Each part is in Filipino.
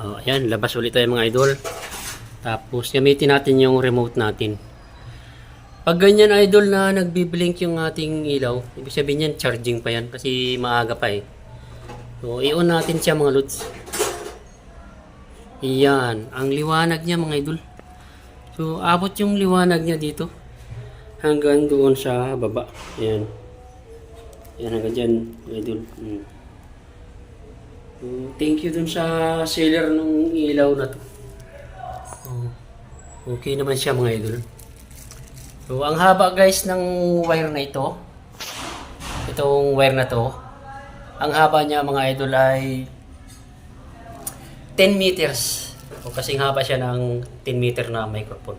Oh, ayan, labas ulit tayo mga idol. Tapos gamitin natin yung remote natin. Pag ganyan idol na nagbiblink yung ating ilaw, ibig sabihin yan charging pa yan kasi maaga pa eh. So, i-on natin siya mga lods. Iyan, ang liwanag niya mga idol. So, abot yung liwanag niya dito. Hanggang doon sa baba. Ayan. Ayan, hanggang dyan, idol. Mm. Thank you dun sa seller nung ilaw na to. Oh, okay naman siya mga idol. So, ang haba guys ng wire na ito. Itong wire na to. Ang haba niya mga idol ay 10 meters. O kasing haba siya ng 10 meter na microphone.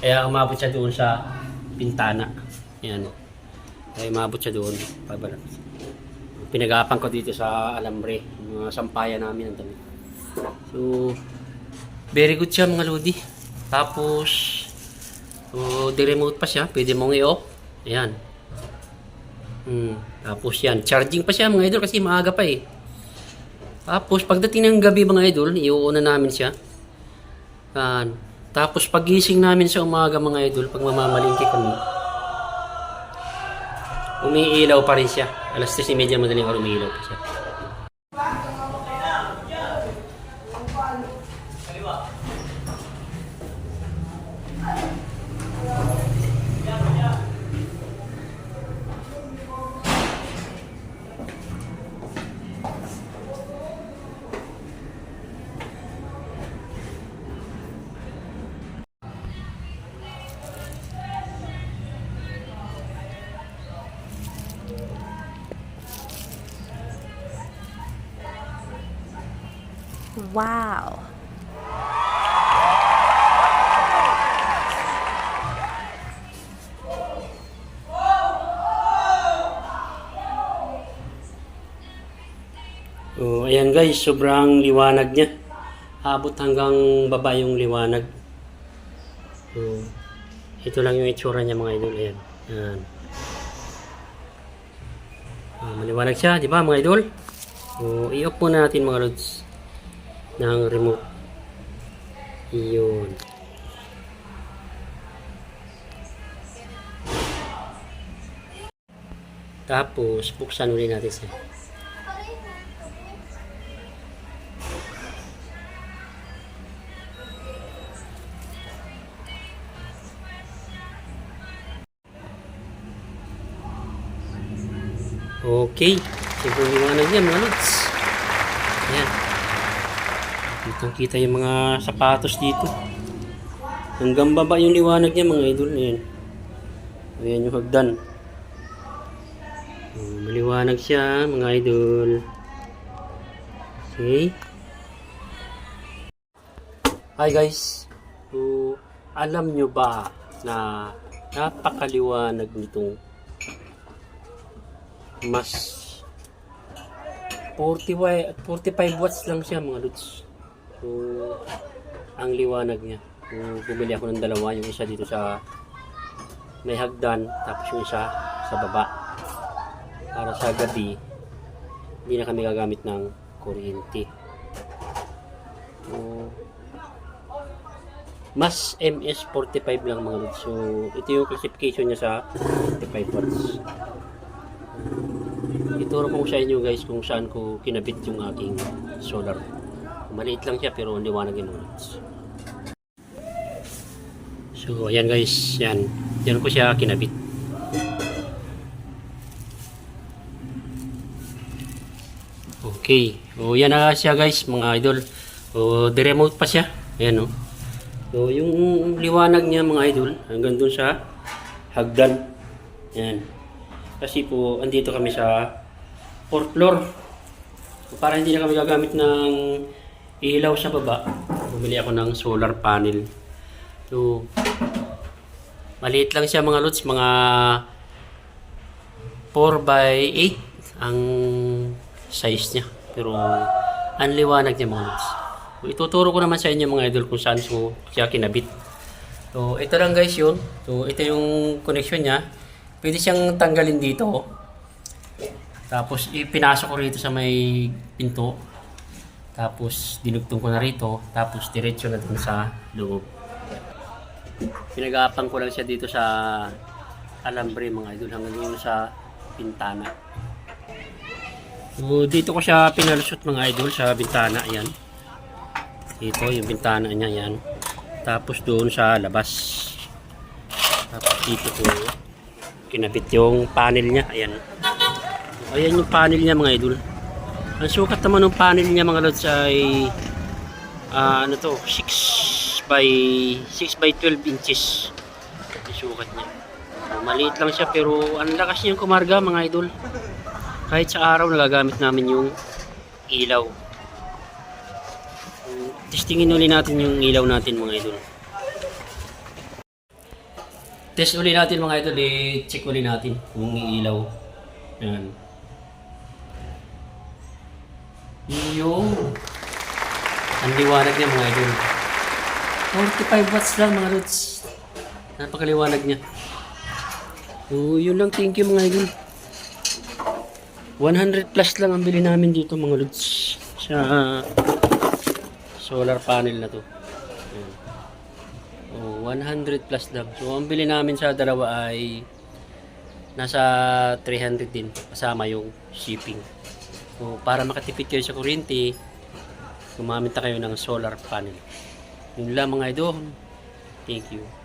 Kaya umabot siya doon sa pintana. Yan. Kaya umabot siya doon. Pabala. Pinagapan ko dito sa alambre. Mga sampayan namin ang damit. So, very good siya mga lodi. Tapos, so, di-remote pa siya. Pwede mong i-off. Ayan. Hmm. Tapos yan, charging pa siya mga idol kasi maaga pa eh. Tapos pagdating ng gabi mga idol, iuuna namin siya. Yan. Tapos pagising namin sa umaga mga idol, pag mamamalingki kami, umiilaw pa rin siya. Alas 3.30 madaling araw umiilaw pa siya. Wow. So, ayan guys, sobrang liwanag niya. Abot hanggang baba yung liwanag. So, ito lang yung itsura niya mga idol. Ayan. Ayan. Ah, maliwanag siya, di ba mga idol? So, i-off muna natin mga lods ng remote. Iyon. Tapos, buksan ulit natin siya. Okay. Sobrang liwanag yan mga lods. Ayan. Kitang kita yung mga sapatos dito. Hanggang baba yung liwanag niya mga idol. Ayan. Ayan yung hagdan. Maliwanag siya mga idol. Okay. Hi guys. So, alam nyo ba na napakaliwanag nitong mas 40 wa- 45 watts lang siya mga lods. So, ang liwanag niya. So, bumili ako ng dalawa. Yung isa dito sa may hagdan, tapos yung isa sa baba. Para sa gabi, hindi na kami gagamit ng kuryente. So, mas MS45 lang mga lods. So, ito yung classification niya sa 45 watts ituro ko sa inyo guys kung saan ko kinabit yung aking solar maliit lang siya pero liwanag yun ulit so ayan guys. Yan yan ko siya kinabit. Okay. O yan na siya guys mga idol. O the remote pa siya. Ayan o. So yung liwanag niya mga idol hanggang dun sa hagdan. Yan kasi po andito kami sa fourth floor. Para hindi na kami gagamit ng ilaw sa baba. Bumili ako ng solar panel. So maliit lang siya mga lots mga 4 by 8 ang size niya. Pero ang liwanag niya mga lots so, ituturo ko naman sa inyo mga idol kung saan so, siya kinabit. So ito lang guys yun. So ito yung connection niya. Pwede siyang tanggalin dito. Tapos ipinasok ko rito sa may pinto. Tapos dinugtong ko na rito, tapos diretso na dun sa loob. Pinag-aapang ko lang siya dito sa alambre mga idol hanggang yun sa pintana. So, dito ko siya pinalusot mga idol sa bintana, ayan. Dito yung bintana niya, ayan. Tapos doon sa labas. Tapos dito ko kinabit yung panel niya, ayan. Ayan yung panel niya mga idol. Ang sukat naman ng panel niya mga lods ay ah, ano to, 6 by 6 by 12 inches. Yung sukat niya. Maliit lang siya pero ang lakas niyang kumarga mga idol. Kahit sa araw nagagamit namin yung ilaw. Testingin uli natin yung ilaw natin mga idol. Test uli natin mga idol, i-check uli natin kung ilaw. Yan. Yung ang liwanag niya mga idol. 45 watts lang mga lods. Napakaliwanag niya. So, yun lang. Thank you mga idol. 100 plus lang ang bili namin dito mga lods. Sa solar panel na to. Ayan. Oh, 100 plus lang. So, ang bili namin sa dalawa ay nasa 300 din kasama yung shipping. So, para makatipid kayo sa kuryente, gumamit na kayo ng solar panel. Yun lang mga idol. Thank you.